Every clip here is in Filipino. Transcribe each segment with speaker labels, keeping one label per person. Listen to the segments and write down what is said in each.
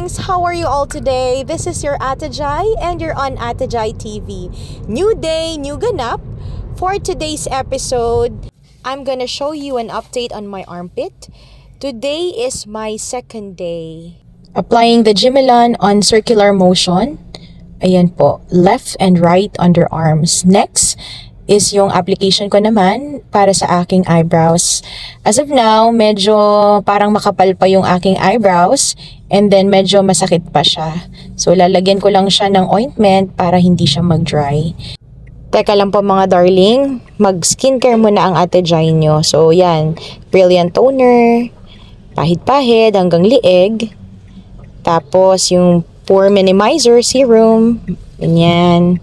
Speaker 1: How are you all today? This is your Ate Jai and you're on Ate Jai TV. New day, new ganap. For today's episode, I'm gonna show you an update on my armpit. Today is my second day. Applying the Jimelan on circular motion. Ayan po, left and right underarms. Next is yung application ko naman para sa aking eyebrows. As of now, medyo parang makapal pa yung aking eyebrows and then medyo masakit pa siya. So lalagyan ko lang siya ng ointment para hindi siya mag-dry. Teka lang po mga darling, mag-skincare muna ang ate Jai nyo. So yan, Brilliant Toner, pahid-pahid hanggang lieg. Tapos yung Pore Minimizer Serum, ganyan.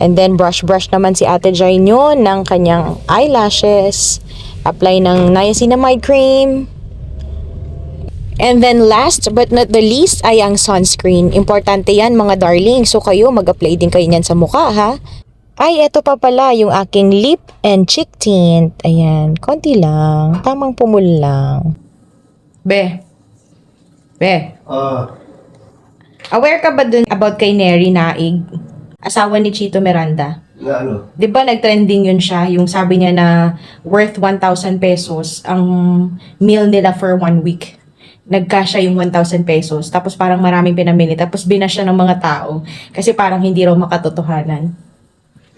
Speaker 1: And then brush-brush naman si ate Jai nyo ng kanyang eyelashes. Apply ng niacinamide cream. And then last but not the least ay ang sunscreen. Importante yan mga darling. So kayo mag-apply din kayo niyan sa mukha ha. Ay, eto pa pala yung aking lip and cheek tint. Ayan, konti lang. Tamang pumul lang. Be. Be.
Speaker 2: Ah,
Speaker 1: Aware ka ba dun about kay Neri Naig? Asawa ni Chito Miranda.
Speaker 2: na ano?
Speaker 1: 'Di ba nag-trending yun siya, yung sabi niya na worth 1,000 pesos ang meal nila for one week. Nagkasya yung 1,000 pesos. Tapos parang maraming pinamili. Tapos binasya ng mga tao. Kasi parang hindi raw makatotohanan.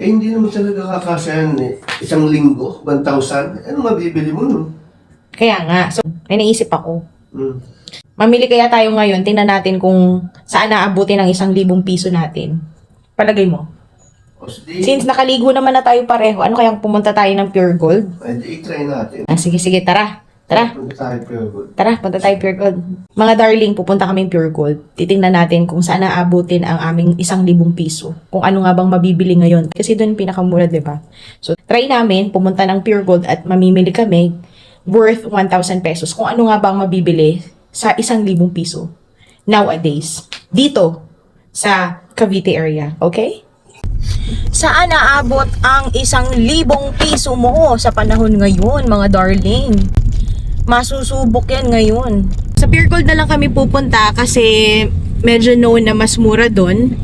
Speaker 2: Eh, hindi naman talaga kakasya yan eh. Isang linggo, 1,000. Ano mabibili mo nun?
Speaker 1: Kaya nga. So, may naisip ako.
Speaker 2: Hmm.
Speaker 1: Mamili kaya tayo ngayon. Tingnan natin kung saan naabutin ang isang libong piso natin. Palagay mo.
Speaker 2: Sige,
Speaker 1: Since nakaligo naman na tayo pareho, ano kayang pumunta tayo ng Pure Gold?
Speaker 2: di, i-try natin.
Speaker 1: Ah, sige, sige, tara. Tara.
Speaker 2: Punta tayo pure good.
Speaker 1: Tara, punta tayo Pure Gold. Mga darling, pupunta kami Pure Gold. Titingnan natin kung saan naabutin ang aming isang libong piso. Kung ano nga bang mabibili ngayon. Kasi doon pinakamura, di ba? So, try namin pumunta ng Pure Gold at mamimili kami worth 1,000 pesos. Kung ano nga bang mabibili sa isang libong piso nowadays. Dito, sa Cavite area. Okay? Saan naabot ang isang libong piso mo sa panahon ngayon, mga darling? Masusubok yan ngayon. Sa Pure Gold na lang kami pupunta kasi medyo known na mas mura doon.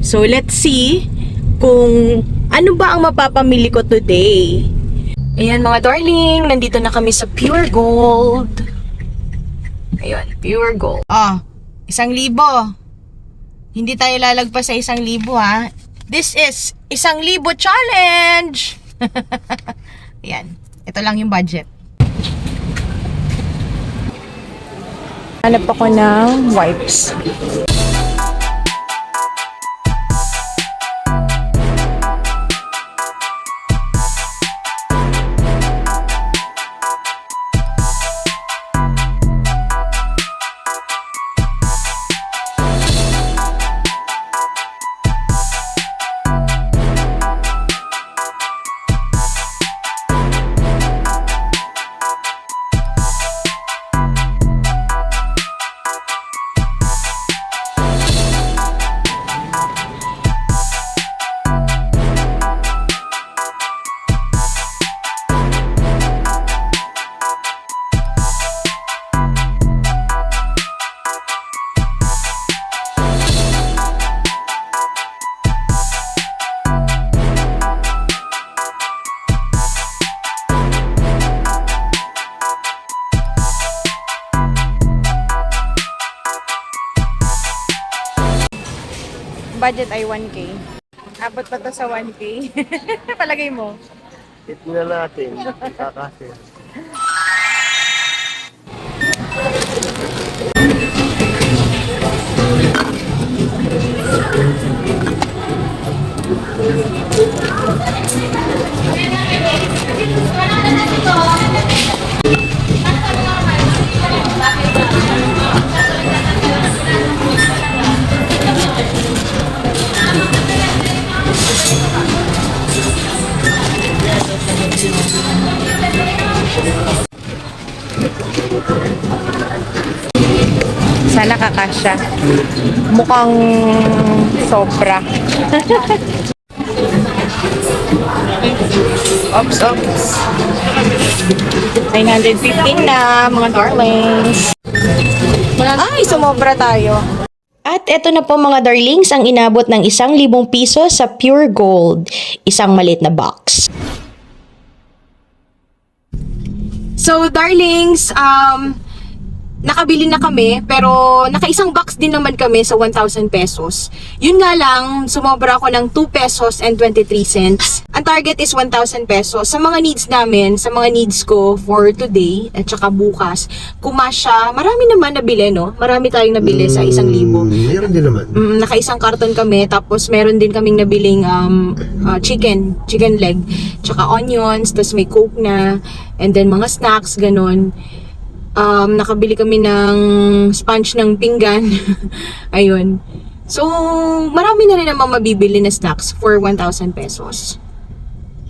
Speaker 1: So, let's see kung ano ba ang mapapamili ko today. Ayan mga darling, nandito na kami sa Pure Gold. Ayun, Pure Gold. Ah, isang libo. Hindi tayo lalagpas sa isang libo ha. This is isang libo challenge! Ayan. Ito lang yung budget. Hanap ako ng wipes. Budget ay 1K. Abot pa to sa 1K. Palagay mo.
Speaker 2: Tignan natin. Kakasya.
Speaker 1: Sana kakasya. Mukhang sobra. ops, ops. 915 na, mga darlings. Ay, sumobra tayo. At eto na po mga darlings, ang inabot ng isang libong piso sa pure gold. Isang malit na box. So, darlings, um, nakabili na kami, pero nakaisang box din naman kami sa 1,000 pesos. Yun nga lang, sumobra ako ng 2 pesos and 23 cents. Ang target is 1,000 pesos. Sa mga needs namin, sa mga needs ko for today at saka bukas, kumasya, marami naman nabili, no? Marami tayong nabili sa isang libo.
Speaker 2: Mm, Meron din naman.
Speaker 1: Mm, naka-isang karton kami, tapos meron din kaming nabiling um, uh, chicken, chicken leg, tsaka onions, tapos may coke na, and then mga snacks, ganun. Um, nakabili kami ng sponge ng pinggan. Ayun. So, marami na rin naman mabibili na snacks for 1,000 pesos.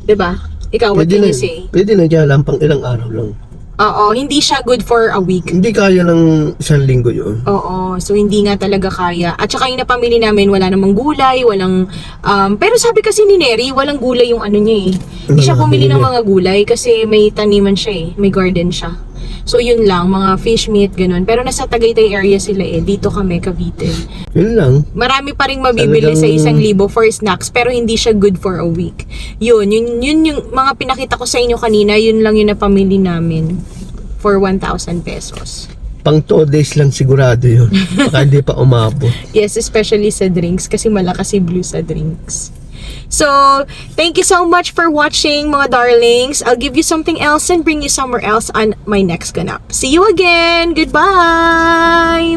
Speaker 1: ba? Ikaw, what
Speaker 2: Pwede
Speaker 1: can
Speaker 2: na,
Speaker 1: you say?
Speaker 2: pwede na dyan lang pang ilang araw lang.
Speaker 1: Oo, hindi siya good for a week.
Speaker 2: Hindi kaya ng isang linggo yun.
Speaker 1: Oo, so hindi nga talaga kaya. At saka yung napamili namin, wala namang gulay, walang... Um, pero sabi kasi ni Neri, walang gulay yung ano niya eh. Hindi siya bumili ng mga gulay kasi may taniman siya eh, may garden siya. So yun lang, mga fish meat, ganun. Pero nasa Tagaytay area sila eh, dito kami, Cavite.
Speaker 2: Yun lang.
Speaker 1: Marami pa rin mabibili
Speaker 2: Talagang-
Speaker 1: sa isang libo for snacks, pero hindi siya good for a week. Yun, yun, yun yung mga pinakita ko sa inyo kanina, yun lang yung napamili namin for 1,000 pesos.
Speaker 2: Pang 2 days lang sigurado yun. Baka hindi pa umabot.
Speaker 1: Yes, especially sa drinks kasi malakas si Blue sa drinks. So, thank you so much for watching mga darlings. I'll give you something else and bring you somewhere else on my next ganap. See you again. Goodbye.